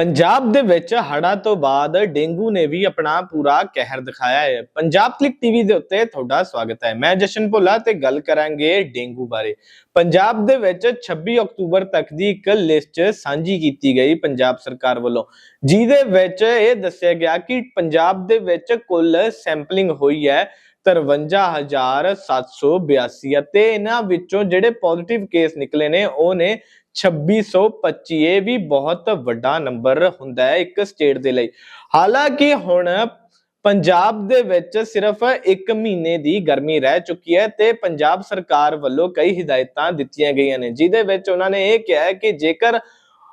ਪੰਜਾਬ ਦੇ ਵਿੱਚ ਹੜ੍ਹਾਂ ਤੋਂ ਬਾਅਦ ਡੇਂਗੂ ਨੇ ਵੀ ਆਪਣਾ ਪੂਰਾ ਕਹਿਰ ਦਿਖਾਇਆ ਹੈ। ਪੰਜਾਬ ਕਲਿੱਕ ਟੀਵੀ ਦੇ ਉੱਤੇ ਤੁਹਾਡਾ ਸਵਾਗਤ ਹੈ। ਮੈਂ ਜਸ਼ਨ ਭੁੱਲਾ ਤੇ ਗੱਲ ਕਰਾਂਗੇ ਡੇਂਗੂ ਬਾਰੇ। ਪੰਜਾਬ ਦੇ ਵਿੱਚ 26 ਅਕਤੂਬਰ ਤੱਕ ਦੀ ਇੱਕ ਲਿਸਟ ਸਾਂਝੀ ਕੀਤੀ ਗਈ ਪੰਜਾਬ ਸਰਕਾਰ ਵੱਲੋਂ। ਜਿਹਦੇ ਵਿੱਚ ਇਹ ਦੱਸਿਆ ਗਿਆ ਕਿ ਪੰਜਾਬ ਦੇ ਵਿੱਚ ਕੁੱਲ ਸੈਂਪਲਿੰਗ ਹੋਈ ਹੈ 53782 ਅਤੇ ਇਹਨਾਂ ਵਿੱਚੋਂ ਜਿਹੜੇ ਪੋਜ਼ਿਟਿਵ ਕੇਸ ਨਿਕਲੇ ਨੇ, ਉਹ ਨੇ 2625 ਇਹ ਵੀ ਬਹੁਤ ਵੱਡਾ ਨੰਬਰ ਹੁੰਦਾ ਹੈ ਇੱਕ ਸਟੇਟ ਦੇ ਲਈ। ਹਾਲਾਂਕਿ ਹੁਣ ਪੰਜਾਬ ਦੇ ਵਿੱਚ ਸਿਰਫ 1 ਮਹੀਨੇ ਦੀ ਗਰਮੀ ਰਹਿ ਚੁੱਕੀ ਹੈ ਤੇ ਪੰਜਾਬ ਸਰਕਾਰ ਵੱਲੋਂ ਕਈ ਹਦਾਇਤਾਂ ਦਿੱਤੀਆਂ ਗਈਆਂ ਨੇ, ਜਿਹਦੇ ਵਿੱਚ ਉਹਨਾਂ ਨੇ ਇਹ ਕਿਹਾ ਹੈ ਕਿ ਜੇਕਰ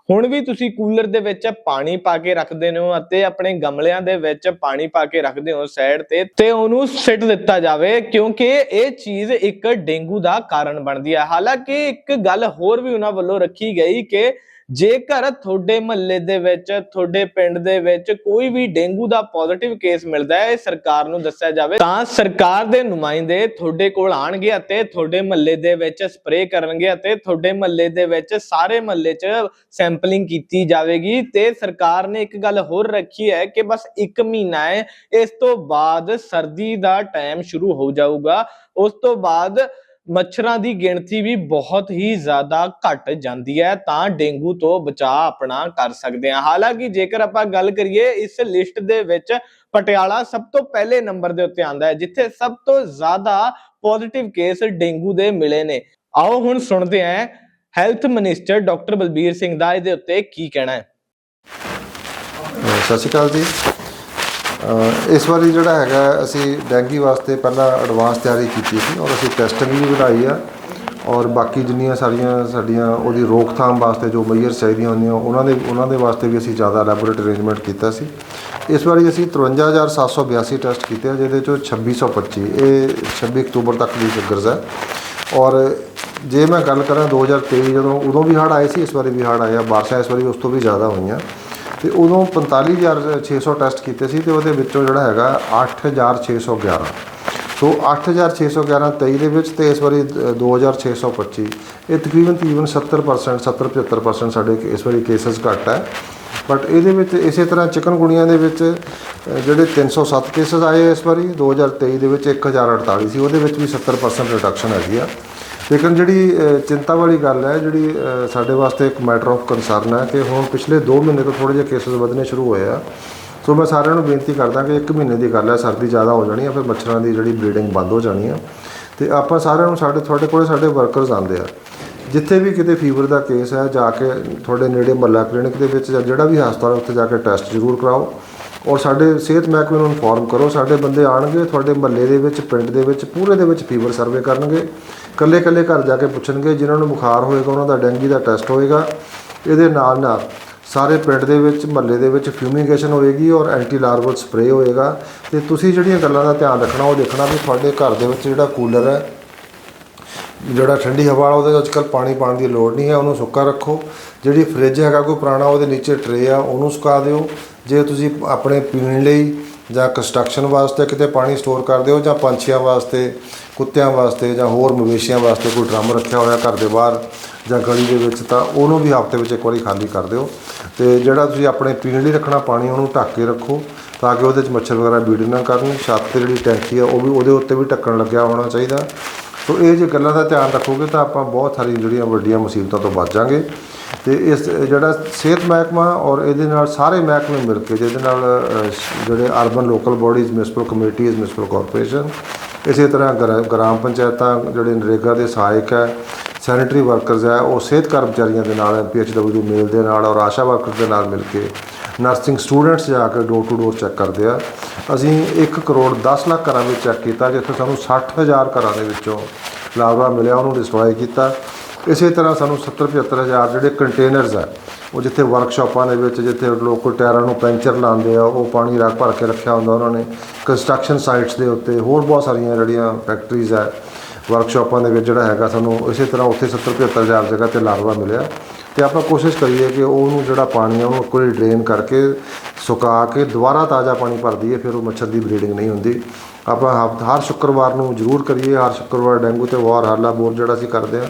ਹੁਣ ਵੀ ਤੁਸੀਂ ਕੂਲਰ ਦੇ ਵਿੱਚ ਪਾਣੀ ਪਾ ਕੇ ਰੱਖਦੇ ਹੋ ਅਤੇ ਆਪਣੇ ਗਮਲਿਆਂ ਦੇ ਵਿੱਚ ਪਾਣੀ ਪਾ ਕੇ ਰੱਖਦੇ ਹੋ ਸਾਈਡ ਤੇ ਤੇ ਉਹਨੂੰ ਸਿੱਟ ਦਿੱਤਾ ਜਾਵੇ ਕਿਉਂਕਿ ਇਹ ਚੀਜ਼ ਇੱਕ ਡੇਂਗੂ ਦਾ ਕਾਰਨ ਬਣਦੀ ਹੈ। ਹਾਲਾਂਕਿ ਇੱਕ ਗੱਲ ਹੋਰ ਵੀ ਉਹਨਾਂ ਵੱਲੋਂ ਰੱਖੀ ਗਈ ਕਿ ਜੇਕਰ ਤੁਹਾਡੇ ਮਹੱਲੇ ਦੇ ਵਿੱਚ, ਤੁਹਾਡੇ ਪਿੰਡ ਦੇ ਵਿੱਚ ਕੋਈ ਵੀ ਡੇਂਗੂ ਦਾ ਪੋਜ਼ਿਟਿਵ ਕੇਸ ਮਿਲਦਾ ਹੈ ਸਰਕਾਰ ਨੂੰ ਦੱਸਿਆ ਜਾਵੇ, ਤਾਂ ਸਰਕਾਰ ਦੇ ਨੁਮਾਇੰਦੇ ਤੁਹਾਡੇ ਕੋਲ ਆਣਗੇ ਅਤੇ ਤੁਹਾਡੇ ਮਹੱਲੇ ਦੇ ਵਿੱਚ ਸਪਰੇਅ ਕਰਨਗੇ ਅਤੇ ਤੁਹਾਡੇ ਮਹੱਲੇ ਦੇ ਵਿੱਚ ਸਾਰੇ ਮਹੱਲੇ 'ਚ ਸੈਂਪਲਿੰਗ ਕੀਤੀ ਜਾਵੇਗੀ। ਤੇ ਸਰਕਾਰ ਨੇ ਇੱਕ ਗੱਲ ਹੋਰ ਰੱਖੀ ਹੈ ਕਿ ਬਸ 1 ਮਹੀਨਾ ਹੈ, ਇਸ ਤੋਂ ਬਾਅਦ ਸਰਦੀ ਦਾ ਟਾਈਮ ਸ਼ੁਰੂ ਹੋ ਜਾਊਗਾ। ਉਸ ਤੋਂ ਬਾਅਦ ਮੱਛਰਾਂ ਦੀ ਗਿਣਤੀ ਵੀ ਬਹੁਤ ਹੀ ਜ਼ਿਆਦਾ ਘਟ ਜਾਂਦੀ ਹੈ, ਤਾਂ ਡੇਂਗੂ ਤੋਂ ਬਚਾਅ ਆਪਣਾ ਕਰ ਸਕਦੇ ਹਾਂ। ਹਾਲਾਂਕਿ ਜੇਕਰ ਆਪਾਂ ਗੱਲ ਕਰੀਏ, ਇਸ ਲਿਸਟ ਦੇ ਵਿੱਚ ਪਟਿਆਲਾ ਸਭ ਤੋਂ ਪਹਿਲੇ ਨੰਬਰ ਦੇ ਉੱਤੇ ਆਂਦਾ ਹੈ, ਜਿੱਥੇ ਸਭ ਤੋਂ ਜ਼ਿਆਦਾ ਪੋਜ਼ਿਟਿਵ ਕੇਸ ਡੇਂਗੂ ਦੇ ਮਿਲੇ ਨੇ। ਆਓ ਹੁਣ ਸੁਣਦੇ ਹਾਂ health minister doctor Balbir Singh ਦਾ ਇਹਦੇ ਉੱਤੇ ਕੀ ਕਹਿਣਾ ਹੈ। ਸਤਿ ਸ਼੍ਰੀ ਅਕਾਲ ਜੀ। ਇਸ ਵਾਰੀ ਜਿਹੜਾ ਹੈਗਾ, ਅਸੀਂ ਡੈਂਗੀ ਵਾਸਤੇ ਪਹਿਲਾਂ ਐਡਵਾਂਸ ਤਿਆਰੀ ਕੀਤੀ ਸੀ ਔਰ ਅਸੀਂ ਟੈਸਟਿੰਗ ਵੀ ਵਧਾਈ ਆ ਔਰ ਬਾਕੀ ਜਿੰਨੀਆਂ ਸਾਰੀਆਂ ਸਾਡੀਆਂ ਉਹਦੀ ਰੋਕਥਾਮ ਵਾਸਤੇ ਜੋ ਮਈਅਰ ਚਾਹੀਦੀਆਂ ਹੁੰਦੀਆਂ, ਉਹਨਾਂ ਦੇ ਉਹਨਾਂ ਦੇ ਵਾਸਤੇ ਵੀ ਅਸੀਂ ਜ਼ਿਆਦਾ ਲੈਬੋਰੇਟਰੀ ਅਰੇਂਜਮੈਂਟ ਕੀਤਾ ਸੀ। ਇਸ ਵਾਰੀ ਅਸੀਂ 53782 ਟੈਸਟ ਕੀਤੇ ਜਿਹਦੇ ਚੋਂ 2625 ਇਹ 26 ਅਕਤੂਬਰ ਤੱਕ ਦੀ ਫਿਗਰਸ ਹੈ ਔਰ ਜੇ ਮੈਂ ਗੱਲ ਕਰਾਂ 2023 ਜਦੋਂ, ਉਦੋਂ ਵੀ ਹੜ੍ਹ ਆਏ ਸੀ, ਇਸ ਵਾਰੀ ਵੀ ਹੜ੍ਹ ਆਇਆ ਬਾਰਿਸ਼ਾਂ ਇਸ ਵਾਰੀ ਉਸ ਤੋਂ ਵੀ ਜ਼ਿਆਦਾ ਹੋਈਆਂ। ਤੇ ਉਦੋਂ 45600 ਟੈਸਟ ਕੀਤੇ ਸੀ ਤੇ ਉਹਦੇ ਵਿੱਚੋਂ ਜਿਹੜਾ ਹੈਗਾ 8611 ਸੋ 8611 23 ਦੇ ਵਿੱਚ ਤੇ ਇਸ ਵਾਰੀ ਦ- 2625 ਇਹ ਤਕਰੀਬਨ ਤਕਰੀਬਨ 70% 70 75% ਸਾਡੇ ਇਸ ਵਾਰੀ ਕੇਸਸ ਘੱਟ ਹੈ। ਬਟ ਇਹਦੇ ਵਿੱਚ ਇਸੇ ਤਰ੍ਹਾਂ ਚਿਕਨ ਗੁਣੀਆਂ ਦੇ ਵਿੱਚ ਅ, ਜਿਹੜੇ 307 ਕੇਸਸ ਆਏ ਇਸ ਵਾਰੀ 2023 ਦੇ ਵਿੱਚ 1048 ਸੀ ਉਹਦੇ ਵਿੱਚ ਵੀ 70% ਰਿਡਕਸ਼ਨ ਹੈਗੀ ਆ। ਲੇਕਿਨ ਜਿਹੜੀ ਅ, ਚਿੰਤਾ ਵਾਲੀ ਗੱਲ ਹੈ ਜਿਹੜੀ ਅ, ਸਾਡੇ ਵਾਸਤੇ ਇੱਕ ਮੈਟਰ ਆਫ ਕੰਸਰਨ ਹੈ ਕਿ ਹੁਣ ਪਿਛਲੇ 2 ਮਹੀਨੇ ਤੋਂ ਥੋੜੇ ਜਿਹੇ ਕੇਸਸ ਵਧਣੇ ਸ਼ੁਰੂ ਹੋਏ ਆ। ਸੋ ਮੈਂ ਸਾਰਿਆਂ ਨੂੰ ਬੇਨਤੀ ਕਰਦਾ ਕਿ 1 ਮਹੀਨੇ ਦੀ ਗੱਲ ਹੈ ਸਰਦੀ ਜ਼ਿਆਦਾ ਹੋ ਜਾਣੀ ਹੈ ਫਿਰ ਮੱਛਰਾਂ ਦੀ ਜਿਹੜੀ ਬਲੀਡਿੰਗ ਬੰਦ ਹੋ ਜਾਣੀ ਆ। ਤੇ ਆਪਾਂ ਸਾਰਿਆਂ ਨੂੰ ਸਾਡੇ ਤੁਹਾਡੇ ਕੋਲੇ ਸਾਡੇ ਵਰਕਰਸ ਆਉਂਦੇ ਆ। ਜਿੱਥੇ ਵੀ ਕਿਤੇ ਫੀਵਰ ਦਾ ਕੇਸ ਹੈ ਜਾ ਕੇ ਤੁਹਾਡੇ ਨੇੜੇ ਮੱਲਾ ਕਲੀਨਿਕ ਦੇ ਵਿੱਚ ਜਾਂ ਜਿਹੜਾ ਵੀ ਹਸਪਤਾਲ ਹੈ ਉੱਥੇ ਜਾ ਕੇ ਟੈਸਟ ਜ਼ਰੂਰ ਕਰਾਓ। ਔਰ ਸਾਡੇ ਸਿਹਤ ਮਹਿਕਮੇ ਨੂੰ ਇਨਫੋਰਮ ਕਰੋ, ਸਾਡੇ ਬੰਦੇ ਆਣਗੇ, ਤੁਹਾਡੇ ਮਹੱਲੇ ਦੇ ਵਿੱਚ, ਪਿੰਡ ਦੇ ਵਿੱਚ, ਪੂਰੇ ਦੇ ਵਿੱਚ ਫੀਵਰ ਸਰਵੇ ਕਰਨਗੇ। ਕੱਲੇ ਕੱਲੇ ਘਰ ਜਾ ਕੇ ਪੁੱਛਣਗੇ, ਜਿਨ੍ਹਾਂ ਨੂੰ ਬੁਖਾਰ ਹੋਏਗਾ, ਉਹਨਾਂ ਦਾ ਡੈਂਗੀ ਦਾ ਟੈਸਟ ਹੋਏਗਾ। ਇਹਦੇ ਨਾਲ ਨਾਲ ਸਾਰੇ ਪਿੰਡ ਦੇ ਵਿੱਚ, ਮਹੱਲੇ ਦੇ ਵਿੱਚ ਫਿਊਮੀਗੇਸ਼ਨ ਹੋਏਗੀ ਔਰ ਐਂਟੀ ਲਾਰਵਲ ਸਪਰੇਅ ਹੋਏਗਾ। ਤੇ ਤੁਸੀਂ ਜਿਹੜੀਆਂ ਗੱਲਾਂ ਦਾ ਧਿਆਨ ਰੱਖਣਾ, ਉਹ ਦੇਖਣਾ ਵੀ ਤੁਹਾਡੇ ਘਰ ਦੇ ਵਿੱਚ ਜਿਹੜਾ ਕੂਲਰ ਹੈ, ਜਿਹੜਾ ਠੰਡੀ ਹਵਾ ਵਾਲਾ, ਉਹਦੇ ਅੱਜ ਕੱਲ੍ਹ ਪਾਣੀ ਪਾਉਣ ਦੀ ਲੋੜ ਨਹੀਂ ਹੈ, ਉਹਨੂੰ ਸੁੱਕਾ ਰੱਖੋ। ਜਿਹੜੀ ਫ੍ਰਿਜ ਹੈਗਾ, ਕੋਈ ਪੁਰਾਣਾ, ਉਹਦੇ ਨੀਚੇ ਟਰੇ ਆ, ਉਹਨੂੰ ਸੁਕਾ ਦਿਓ। ਜੇ ਤੁਸੀਂ ਆਪਣੇ ਪੀਣ ਲਈ ਜਾਂ ਕੰਸਟਰਕਸ਼ਨ ਵਾਸਤੇ ਕਿਤੇ ਪਾਣੀ ਸਟੋਰ ਕਰਦੇ ਹੋ ਜਾਂ ਪੰਛੀਆਂ ਵਾਸਤੇ, ਕੁੱਤਿਆਂ ਵਾਸਤੇ ਜਾਂ ਹੋਰ ਮਵੇਸ਼ੀਆਂ ਵਾਸਤੇ ਕੋਈ ਡਰਮ ਰੱਖਿਆ ਹੋਇਆ ਘਰ ਦੇ ਬਾਹਰ ਜਾਂ ਗਲੀ ਦੇ ਵਿੱਚ, ਤਾਂ ਉਹਨੂੰ ਵੀ ਹਫ਼ਤੇ ਵਿੱਚ ਇੱਕ ਵਾਰੀ ਖਾਲੀ ਕਰ ਦਿਓ। ਤੇ ਜਿਹੜਾ ਤੁਸੀਂ ਆਪਣੇ ਪੀਣ ਲਈ ਰੱਖਣਾ ਪਾਣੀ, ਉਹਨੂੰ ਢੱਕ ਕੇ ਰੱਖੋ ਤਾਂ ਕਿ ਉਹਦੇ ਵਿੱਚ ਮੱਛਰ ਵਗੈਰਾ ਬੀੜ ਨਾ ਕਰਨ। ਛੱਤ ਤੇ ਜਿਹੜੀ ਟੈਂਕੀ ਆ, ਉਹ ਵੀ ਉਹਦੇ ਉੱਤੇ ਵੀ ਢੱਕਣ ਲੱਗਿਆ ਹੋਣਾ ਚਾਹੀਦਾ। ਸੋ ਇਹ ਜੇ ਗੱਲਾਂ ਦਾ ਧਿਆਨ ਰੱਖੋਗੇ ਤਾਂ ਆਪਾਂ ਬਹੁਤ ਸਾਰੀਆਂ ਜਿਹੜੀਆਂ ਵੱਡੀਆਂ ਮੁਸੀਬਤਾਂ ਤੋਂ ਬਚ ਜਾਾਂਗੇ। ਤੇ ਇਸ ਜਿਹੜਾ ਸਿਹਤ ਮਹਿਕਮਾ ਔਰ ਇਹਦੇ ਨਾਲ ਸਾਰੇ ਮਹਿਕਮੇ ਮਿਲ ਕੇ ਜਿਹਦੇ ਨਾਲ ਜਿਹੜੇ urban local bodies municipal committees municipal corporation ਇਸੇ ਤਰ੍ਹਾਂ ਗ੍ਰਾ- ਗ੍ਰਾਮ ਪੰਚਾਇਤਾਂ, ਜਿਹੜੇ ਨਰੇਗਾ ਦੇ ਸਹਾਇਕ ਹੈ ਸੈਨੇਟਰੀ ਵਰਕਰਸ ਹੈ, ਉਹ ਸਿਹਤ ਕਰਮਚਾਰੀਆਂ ਦੇ ਨਾਲ ਪੀਐਚਡਬਲਯੂ ਮੇਲ ਦੇ ਨਾਲ ਔਰ ਆਸ਼ਾ ਵਰਕਰ ਦੇ ਨਾਲ ਮਿਲ ਕੇ ਨਰਸਿੰਗ ਸਟੂਡੈਂਟਸ ਜਾ ਕੇ ਡੋਰ ਟੂ ਡੋਰ ਚੈੱਕ ਕਰਦੇ ਆ। ਅਸੀਂ 1 ਕਰੋੜ 10 ਲੱਖ ਘਰਾਂ ਵਿੱਚ ਚੈੱਕ ਕੀਤਾ, ਜਿੱਥੇ ਸਾਨੂੰ 60000 ਘਰਾਂ ਦੇ ਵਿੱਚੋਂ ਲਾਵਾ ਮਿਲਿਆ, ਉਹਨੂੰ ਡਿਸਟਰੋਏ ਕੀਤਾ। ਇਸੇ ਤਰ੍ਹਾਂ ਸਾਨੂੰ 70 75000 ਜਿਹੜੇ ਕੰਟੇਨਰਸ ਆ, ਉਹ ਜਿੱਥੇ ਵਰਕਸ਼ਾਪਾਂ ਦੇ ਵਿੱਚ ਜਿੱਥੇ ਲੋਕ ਕੋਈ ਟਾਇਰਾਂ ਨੂੰ ਪੈਂਚਰ ਲਾਉਂਦੇ ਆ, ਉਹ ਪਾਣੀ ਰੱਖ ਭਰ ਕੇ ਰੱਖਿਆ ਹੁੰਦਾ ਉਹਨਾਂ ਨੇ ਕੰਸਟਰਕਸ਼ਨ ਸਾਈਟਸ ਦੇ ਉੱਤੇ, ਹੋਰ ਬਹੁਤ ਸਾਰੀਆਂ ਜਿਹੜੀਆਂ ਫੈਕਟਰੀਜ਼ ਆ ਵਰਕਸ਼ਾਪਾਂ ਦੇ ਵਿੱਚ ਜਿਹੜਾ ਹੈਗਾ ਸਾਨੂੰ ਇਸੇ ਤਰ੍ਹਾਂ ਉੱਥੇ 70 75000 ਜਗ੍ਹਾ ਤੇ ਲਾਰਵਾ ਮਿਲਿਆ ਤੇ ਆਪਾਂ ਕੋਸ਼ਿਸ਼ ਕਰੀਏ ਕਿ ਉਹਨੂੰ ਜਿਹੜਾ ਪਾਣੀ ਆ ਉਹਨੂੰ ਇੱਕ ਵਾਰੀ ਡਰੇਨ ਕਰਕੇ ਸੁਕਾ ਕੇ ਦੁਬਾਰਾ ਤਾਜ਼ਾ ਪਾਣੀ ਭਰ ਦਈਏ, ਫਿਰ ਉਹ ਮੱਛਰ ਦੀ ਬਰੀਡਿੰਗ ਨਹੀਂ ਹੁੰਦੀ ਆਪਾਂ ਹਫ਼- ਹਰ ਸ਼ੁੱਕਰਵਾਰ ਨੂੰ ਜ਼ਰੂਰ ਕਰੀਏ, ਹਰ ਸ਼ੁੱਕਰਵਾਰ ਡੈਂਗੂ ਤੇ ਵਾਰ ਹਾਲਾ ਬੋਰ ਜਿਹੜਾ ਅਸੀਂ ਕਰਦੇ ਆ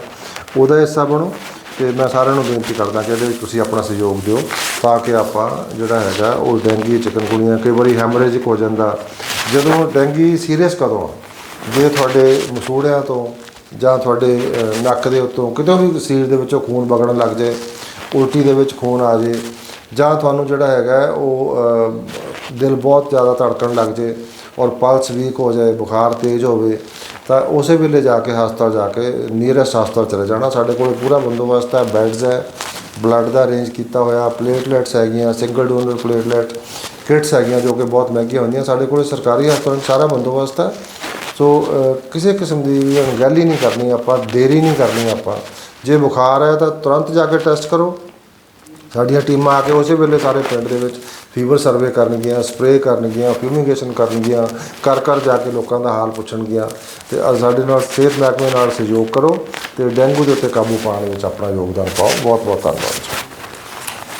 ਉਹਦਾ ਹਿੱਸਾ ਬਣੋ ਤੇ ਮੈਂ ਸਾਰਿਆਂ ਨੂੰ ਬੇਨਤੀ ਕਰਦਾ ਕਿ ਇਹਦੇ ਵਿੱਚ ਤੁਸੀਂ ਆਪਣਾ ਸਹਿਯੋਗ ਦਿਓ ਤਾਂ ਕਿ ਆਪਾਂ ਜਿਹੜਾ ਹੈਗਾ ਉਹ ਡੈਂਗੀ ਚਿਕਨਗੁਨੀਆ ਕਈ ਵਾਰੀ ਹੈਮਰੇਜਿਕ ਹੋ ਜਾਂਦਾ ਜਦੋਂ ਡੈਂਗੀ ਸੀਰੀਅਸ ਕਦੋਂ ਆ? ਜੇ ਤੁਹਾਡੇ ਮਸੂੜਿਆਂ ਤੋਂ ਜਾਂ ਤੁਹਾਡੇ ਨੱਕ ਦੇ ਉੱਤੋਂ ਕਿਤੇ ਵੀ ਸਰੀਰ ਦੇ ਵਿੱਚੋਂ ਖੂਨ ਵਗਣ ਲੱਗ ਜਾਏ ਉਲਟੀ ਦੇ ਵਿੱਚ ਖੂਨ ਆ ਜੇ, ਜਾਂ ਤੁਹਾਨੂੰ ਜਿਹੜਾ ਹੈਗਾ ਉਹ ਦਿਲ ਬਹੁਤ ਜ਼ਿਆਦਾ ਧੜਕਣ ਲੱਗ ਜੇ ਔਰ ਪਲਸ ਵੀਕ ਹੋ ਜਾਏ, ਬੁਖਾਰ ਤੇਜ਼ ਹੋਵੇ, ਤਾਂ ਉਸੇ ਵੇਲੇ ਜਾ ਕੇ ਹਸਪਤਾਲ ਜਾ ਕੇ ਨੀਅਰੈਸਟ ਹਸਪਤਾਲ ਚਲੇ ਜਾਣਾ। ਸਾਡੇ ਕੋਲ ਪੂਰਾ ਬੰਦੋਬਸਤ ਹੈ ਬੈੱਡਸ ਹੈ ਬਲੱਡ ਦਾ ਅਰੇਂਜ ਕੀਤਾ ਹੋਇਆ ਪਲੇਟਲੈਟਸ ਹੈਗੀਆਂ ਸਿੰਗਲ ਡੋਨਰ ਪਲੇਟਲੈਟ ਕਿਟਸ ਹੈਗੀਆਂ ਜੋ ਕਿ ਬਹੁਤ ਮਹਿੰਗੀਆਂ ਹੁੰਦੀਆਂ। ਸਾਡੇ ਕੋਲ ਸਰਕਾਰੀ ਹਸਪਤਾਲ ਸਾਰਾ ਬੰਦੋਬਸਤ ਹੈ। ਸੋ ਕਿਸੇ ਕਿਸਮ ਦੀ ਅਣਗਹਿਲੀ ਨਹੀਂ ਕਰਨੀ ਆਪਾਂ, ਦੇਰੀ ਨਹੀਂ ਕਰਨੀ ਆਪਾਂ। ਜੇ ਬੁਖਾਰ ਹੈ ਤਾਂ ਤੁਰੰਤ ਜਾ ਕੇ ਟੈਸਟ ਕਰੋ। ਸਾਡੀਆਂ ਟੀਮਾਂ ਆ ਕੇ ਉਸੇ ਵੇਲੇ ਸਾਰੇ ਪਿੰਡ ਦੇ ਵਿੱਚ ਫੀਵਰ ਸਰਵੇ ਕਰਨਗੀਆਂ, ਸਪਰੇਅ ਕਰਨਗੀਆਂ, ਫਿਊਮੀਗੇਸ਼ਨ ਕਰਨਗੀਆਂ, ਘਰ ਘਰ ਜਾ ਕੇ ਲੋਕਾਂ ਦਾ ਹਾਲ ਪੁੱਛਣਗੀਆਂ ਤੇ ਸਾਡੇ ਨਾਲ ਸਿਹਤ ਮਹਿਕਮੇ ਨਾਲ ਸਹਿਯੋਗ ਕਰੋ ਤੇ ਡੇਂਗੂ ਦੇ ਉੱਤੇ ਕਾਬੂ ਪਾਉਣ ਵਿੱਚ ਆਪਣਾ ਯੋਗਦਾਨ ਪਾਓ। ਬਹੁਤ ਬਹੁਤ ਧੰਨਵਾਦ ਜੀ।